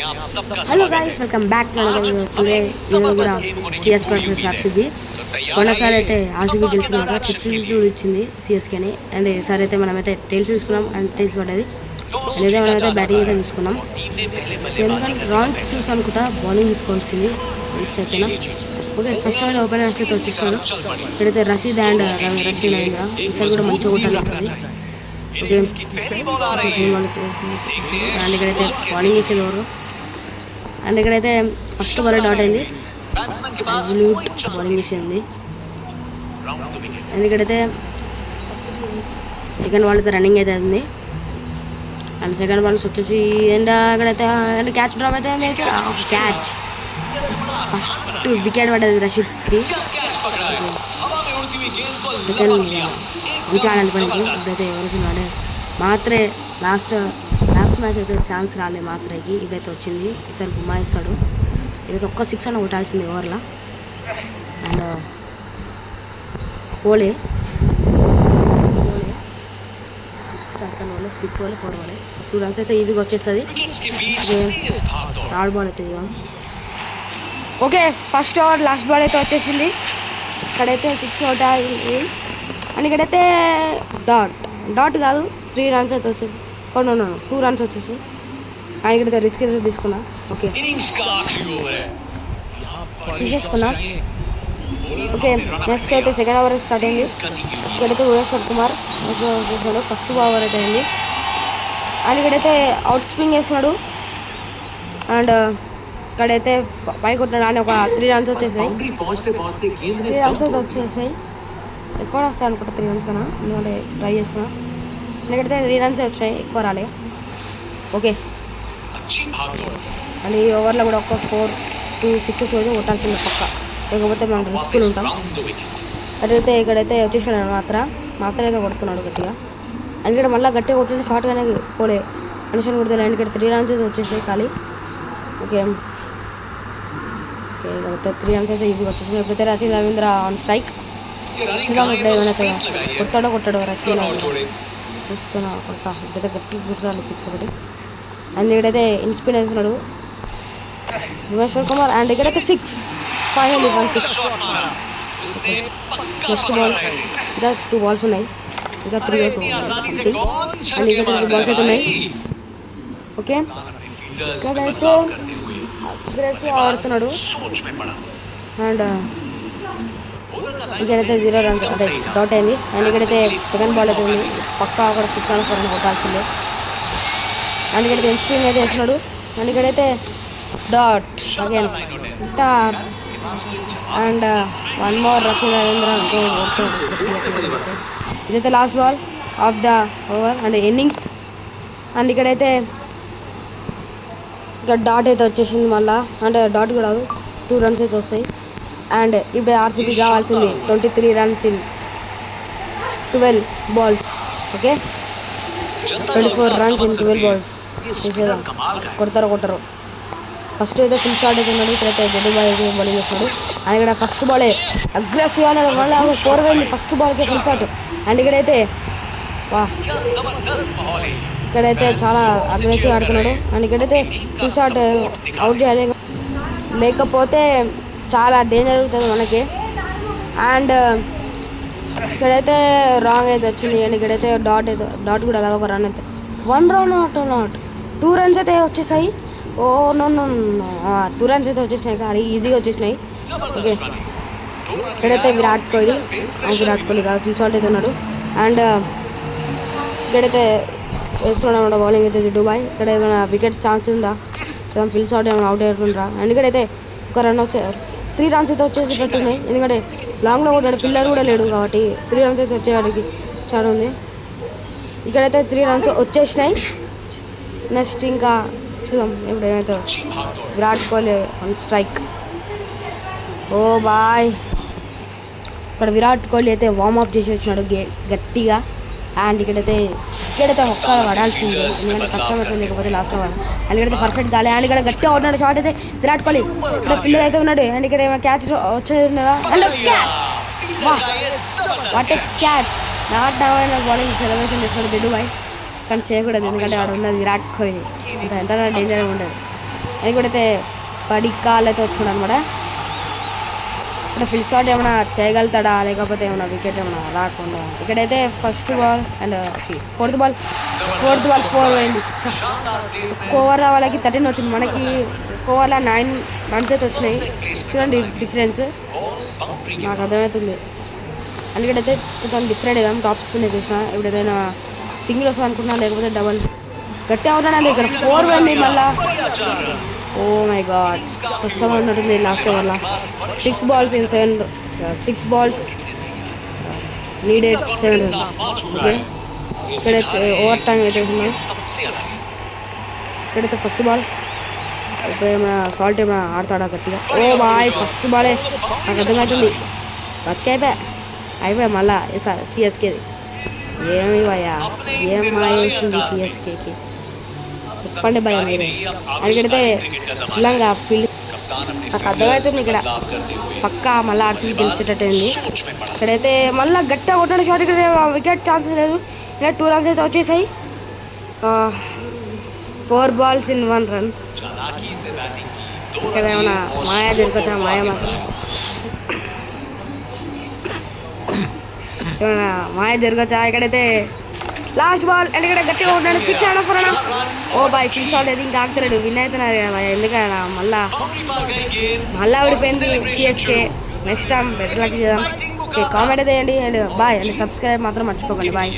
Hello guys welcome back today నేను కూడా CS persons RCB మొన్నసారి అయితే ఆర్సీబీ గెలిచిన కదా చిత్తూరు ఇచ్చింది సిఎస్కి అని అండ్ ఈసారి అయితే మనమైతే టైల్స్ తీసుకున్నాం అండ్ టైల్స్ పడ్డది. ఇదే మనమైతే బ్యాటింగ్ అయితే తీసుకున్నాం. ఎందుకంటే రాంగ్ చూసి అనుకుంటా బౌలింగ్ తీసుకోవాల్సింది. Second okay first all openers అయితే వచ్చేస్తాడు ఇక్కడైతే రషీద్ అండ్ రషీద్ అయిందా ఈసారి కూడా మంచిగా కొట్టాలి వస్తుంది ఓకే అండ్ ఇక్కడైతే బౌలింగ్ చేసేది ఎవరు? అండ్ ఇక్కడైతే ఫస్ట్ బాల్ డాట్ అయింది. అబ్సల్యూట్ బౌలింగ్ చేసింది అండ్ ఇక్కడైతే సెకండ్ బాల్ అయితే రన్నింగ్ అయితే ఉంది. అండ్ సెకండ్ బాల్స్ వచ్చేసి అండ్ అక్కడైతే అండ్ క్యాచ్ డ్రాప్ అయితే అయితే క్యాచ్ ఫస్ట్ వికెట్ పడ్డది రషీద్కి సెకండ్ మంచిగా ఆడాలి ఇప్పుడైతే ఎవరు వచ్చినాడే మాత్రే లాస్ట్ ఫస్ట్ మ్యాచ్ అయితే ఛాన్స్ రాలే మాత్రకి ఇవైతే వచ్చింది. ఈసారి గుమ్మాయిస్తాడు ఇదైతే ఒక్క సిక్స్ అని కొట్టాల్సింది ఓవర్లో. అండ్ ఓలే సిక్స్ అసలు ఓలే సిక్స్ ఓలే ఫోర్ ఓలే టూ రన్స్ అయితే ఈజీగా వచ్చేస్తుంది. థర్డ్ బాల్ అయితే okay first over last ball అయితే వచ్చేసింది. ఇక్కడైతే సిక్స్ కొట్టాలి. అండ్ ఇక్కడైతే డాట్ డాట్ కాదు త్రీ రన్స్ అయితే అవును అవును టూ రన్స్ వచ్చేసి. ఆయన ఇక్కడ రిస్క్ అయితే తీసుకున్నా. ఓకే తీసేసుకున్నా. ఓకే నెక్స్ట్ అయితే సెకండ్ ఓవర్ స్టార్ట్ అయింది. ఇక్కడైతే భువనేశ్వర్ కుమార్ చేశాడు. ఫస్ట్ ఓవర్ అయితే అయింది. అండ్ ఇక్కడైతే అవుట్ స్పిన్ చేస్తున్నాడు. అండ్ uh, ఇక్కడైతే ప- పై కొట్టినాడు అని ఒక త్రీ రన్స్ వచ్చేసాయి. త్రీ రన్స్ అయితే వచ్చేసాయి. ఎక్కువ వస్తాయి అనుకుంటా త్రీ రన్స్ కన్నా? ఎందుకంటే ట్రై చేస్తున్నా. ఎందుకంటే త్రీ రన్స్ వచ్చాయి ఎక్కువ రాలే. ఓకే అండ్ ఈ ఓవర్లో కూడా ఒక ఫోర్ టూ సిక్సెస్ అయితే కొట్టాల్సింది పక్క. లేకపోతే మనం రిస్క్లు ఉంటాం. అదైతే ఇక్కడైతే వచ్చేసాడు మాత్రం మాత్రం అయితే కొడుతున్నాడు గట్టిగా. అండ్ ఇక్కడ మళ్ళీ గట్టిగా కొట్టిన షార్ట్గానే పోలే. మనిషిని కొడితే ఇక్కడ త్రీ రన్స్ అయితే వచ్చేసాయి ఖాళీ. ఓకే ఓకే ఇక్కడ త్రీ రన్స్ అయితే ఈజీగా వచ్చేసింది ఇప్పుడైతే రతీన్ రవీంద్ర ఆన్ స్ట్రైక్ శ్రీరామ్ ఇప్పుడు ఏమైనా కొట్టాడో కొట్టాడో రతీన్ చూస్తున్నా కొంత ఇప్పుడైతే గట్టి గుర్రాలు సిక్స్ ఒకటి. అండ్ ఇక్కడైతే ఇన్స్పిన్ వేస్తున్నాడు భువనేశ్వర్ కుమార్ అండ్ ఇక్కడైతే six five hundred one six first ball ఇంకా టూ బాల్స్ ఉన్నాయి. ఇంకా త్రీ టూ అండ్ ఇంకా త్రీ బాల్స్ అయితే ఉన్నాయి. ఓకే ఇక్కడైతే అగ్రెసివ్ ఆడుతున్నాడు. అండ్ ఇక్కడైతే జీరో రన్స్ అంటే డౌట్ అయింది. అండ్ ఇక్కడైతే సెకండ్ బాల్ అయితే ఉంది. పక్కా అక్కడ సిక్స్ అండ్ ఫోర్ అని కొట్టాల్సిందే. అండ్ ఇక్కడైతే ఇన్స్పిన్ అయితే వేసినాడు అండ్ ఇక్కడైతే dot again and uh, one more Rachin Ravindra ఇదైతే last ball of the over and innings and ఇక్కడైతే ఇక డాట్ అయితే వచ్చేసింది మళ్ళీ. అంటే డాట్ కూడా టూ రన్స్ అయితే వస్తాయి. అండ్ ఇప్పుడు ఆర్సీబీ కావాల్సింది twenty three runs in twelve balls okay? Twenty four runs in twelve balls. చేసేదాం కొడతారు కొట్టరు ఫస్ట్ అయితే ఫుల్ షాట్ అయితే ఉన్నాడు ఇక్కడైతే గడ్డు బాల్ అయితే బౌలింగ్ చేస్తాడు అండ్ ఇక్కడ ఫస్ట్ బాలే అగ్రెసివ్ అన్నాడు మళ్ళీ ఫోర్ వెళ్ళి ఫస్ట్ బాల్కే ఫుల్ షాట్. అండ్ ఇక్కడైతే వా. ఇక్కడైతే చాలా అగ్రెసివ్ ఆడుతున్నాడు. అండ్ ఇక్కడైతే ఫుల్ షాట్ అవుట్ చేయాలి లేకపోతే చాలా డేంజర్ అవుతుంది మనకి. అండ్ ఇక్కడైతే రాంగ్ అయితే వచ్చింది. అండ్ ఇక్కడైతే డాట్ అయితే డాట్ కూడా కాదు ఒక రన్ అయితే. One run not not two runs అయితే వచ్చేసాయి. Oh no no two runs అయితే వచ్చేసినాయి కానీ ఈజీగా వచ్చేసినాయి. ఓకే ఇక్కడైతే విరాట్ కోహ్లీ విరాట్ కోహ్లీ కాదు ఫిల్స్ అయితే ఉన్నాడు. అండ్ ఇక్కడైతే వేస్తున్నాడు బౌలింగ్ అయితే దుబాయ్ ఇక్కడ ఏమైనా వికెట్ ఛాన్స్ ఉందా? ఫిల్స్ ఫిల్ షాట్ ఏమైనా అవుట్ అవుతుంటారా అండ్ ఇక్కడైతే ఒక రన్ వచ్చే త్రీ రన్స్ అయితే వచ్చేసేటట్టున్నాయి ఎందుకంటే లాంగ్లో కూడా పిల్లర్ కూడా లేడు కాబట్టి త్రీ రన్స్ అయితే వచ్చేవాడికి చాలా ఉంది. ఇక్కడైతే త్రీ రన్స్ వచ్చేసినాయి. నెక్స్ట్ ఇంకా చూద్దాం ఇప్పుడు ఏమైతే Virat Kohli on strike oh boy. ఇక్కడ విరాట్ కోహ్లీ అయితే వార్మప్ చేసి వచ్చినాడు గే గట్టిగా. అండ్ ఇక్కడైతే ఇక్కడైతే ఒక్క పడాల్సిందే ఎందుకంటే కష్టం లేకపోతే లాస్ట్ ఓవర్ అండ్ ఇక్కడైతే పర్ఫెక్ట్ గాలి. అండ్ ఇక్కడ గట్టిగా ఉన్నాడు షాట్ అయితే విరాట్ కోహ్లీ. ఇక్కడ ఫిల్లర్ అయితే ఉన్నాడు. అండ్ ఇక్కడ ఏమైనా క్యాచ్ వచ్చేది ఉన్నదా? And catch what catch not down bowling celebration చేసుకోండి జడ్డు బాయ్ కానీ చేయకూడదు. ఎందుకంటే వాడు ఉన్నది విరాట్ కోహ్లీ. ఎంత డేంజర్ ఉండదు అది కూడా అయితే పడి కాళ్ళతో వచ్చుకున్నాను అనమాట ఇక్కడ ఫిల్ షాట్ ఏమైనా చేయగలుగుతాడా? లేకపోతే ఏమైనా వికెట్ ఏమైనా రాకుండా? ఇక్కడైతే first ball and fourth ball fourth ball four పోయింది ఓవర్లో వాళ్ళకి థర్టీన్ వచ్చింది. మనకి ఓవర్ల నైన్ రన్స్ అయితే వచ్చినాయి. చూడండి డిఫరెన్స్ నాకు అర్థమవుతుంది. అందుకైతే కొంచెం డిఫరెంట్ ఏదాం టాప్ స్పిన్ చేసిన. ఇప్పుడు ఏదైనా సింగిల్ వస్తుంది అనుకుంటున్నా లేకపోతే డబల్ గట్టి అవుతానండి ఇక్కడ ఫోర్ పోయింది మళ్ళీ. ఓ మై గాడ్ కష్టం ఉన్నట్టుంది లాస్ట్ వల్ల six balls in seven six balls needed seven runs okay ఇక్కడైతే ఓవర్ టైం అయితే ఉన్నాయి ఇక్కడైతే ఫస్ట్ బాల్ ఇప్పుడు ఏమైనా సాల్ట్ ఏమైనా ఆడతాడా గట్టిగా? ఓ బాయ్ ఫస్ట్ బాలే నాకు అర్థమవుతుంది బతికైపోయా అయిపోయా మళ్ళా. సార్ సిఎస్కేది ఏమి భయ్యా? ఏం మాయేసింది సిఎస్కేకి చెప్పండి భయం అడిగితే ఇలాగా ఫీల్డ్ నాకు అర్థమవుతుంది ఇక్కడ. పక్కా మళ్ళీ ఆర్సీబీ గెలిచేటట్టయింది ఇక్కడైతే మళ్ళీ గట్టిగా కొట్టాడు షాట్. ఇక్కడ వికెట్ ఛాన్స్ లేదు. ఇక్కడ టూ రన్స్ అయితే వచ్చేసాయి. Four balls in one run ఇక్కడ ఏమైనా మాయా దొరికొచ్చా మాయా మాత్రం. ఏమైనా మాయ జరగచ్చా ఇక్కడైతే లాస్ట్ బాల్ ఇక్కడ గట్టిగా ఉన్నాడు సిక్స్ అయినా four oh boy six out అయితే ఇంకా ఆగుతలేడు విన్ అవుతున్నారు కదా భయ్ ఎందుకైనా మళ్ళా. మళ్ళా ఓడిపోయింది CSK next time better luck చేద్దాం. ఓకే కామెంట్ చేయండి అండ్ బాయ్ అండ్ సబ్స్క్రైబ్ మాత్రం మర్చిపోకండి. బాయ్